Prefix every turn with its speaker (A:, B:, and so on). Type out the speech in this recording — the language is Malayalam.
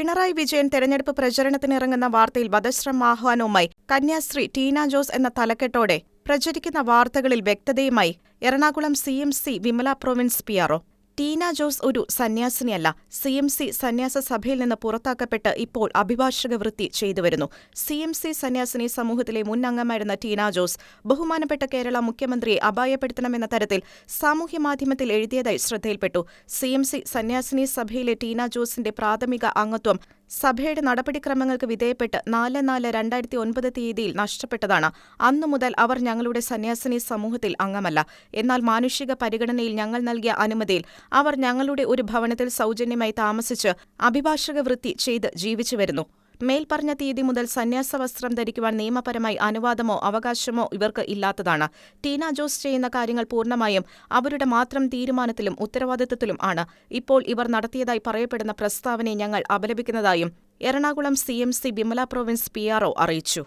A: പിണറായി വിജയൻ തെരഞ്ഞെടുപ്പ് പ്രചരണത്തിനിറങ്ങുന്ന വാർത്തയിൽ വധശ്രം ആഹ്വാനവുമായി കന്യാശ്രീ ടീന ജോസ് എന്ന തലക്കെട്ടോടെ പ്രചരിക്കുന്ന വാർത്തകളിൽ വ്യക്തതയുമായി Ernakulam C M C Vimala province P R Teena Jose ഒരു സന്യാസിനിയല്ല. സി എം സി സന്യാസ സഭയിൽ നിന്ന് പുറത്താക്കപ്പെട്ട് ഇപ്പോൾ അഭിഭാഷക വൃത്തി ചെയ്തുവരുന്നു സി എം സി സന്യാസിനി സമൂഹത്തിലെ മുൻ അംഗമായിരുന്ന ടീന ജോസ് ബഹുമാനപ്പെട്ട കേരള മുഖ്യമന്ത്രിയെ അപായപ്പെടുത്തണമെന്ന തരത്തിൽ സാമൂഹ്യമാധ്യമത്തിൽ എഴുതിയതായി ശ്രദ്ധയിൽപ്പെട്ടു. സി എം സി സന്യാസിനി സഭയിലെ ടീന ജോസിന്റെ പ്രാഥമിക അംഗത്വം സഭയുടെ നടപടിക്രമങ്ങൾക്ക് വിധേയപ്പെട്ട് നാല് നാല് രണ്ടായിരത്തി ഒൻപത് തീയതിയിൽ നഷ്ടപ്പെട്ടതാണ്. അന്നു മുതൽ അവർ ഞങ്ങളുടെ സന്യാസിനി സമൂഹത്തിൽ അംഗമല്ല. എന്നാൽ മാനുഷിക പരിഗണനയിൽ ഞങ്ങൾ നൽകിയ അനുമതിയിൽ അവർ ഞങ്ങളുടെ ഒരു ഭവനത്തിൽ സൗജന്യമായി താമസിച്ച് അഭിഭാഷക വൃത്തി ചെയ്ത് ജീവിച്ചു വരുന്നു. മേൽപ്പറഞ്ഞ തീയതി മുതൽ സന്യാസ വസ്ത്രം ധരിക്കുവാൻ നിയമപരമായി അനുവാദമോ അവകാശമോ ഇവർക്ക് ഇല്ലാത്തതാണ്. ടീന ജോസ് ചെയ്യുന്ന കാര്യങ്ങൾ പൂർണമായും അവരുടെ മാത്രം തീരുമാനത്തിലും ഉത്തരവാദിത്തത്തിലും ആണ്. ഇപ്പോൾ ഇവർ നടത്തിയതായി പറയപ്പെടുന്ന പ്രസ്താവനയെ ഞങ്ങൾ അപലപിക്കുന്നതായും Ernakulam C M C Bimala province P R O അറിയിച്ചു.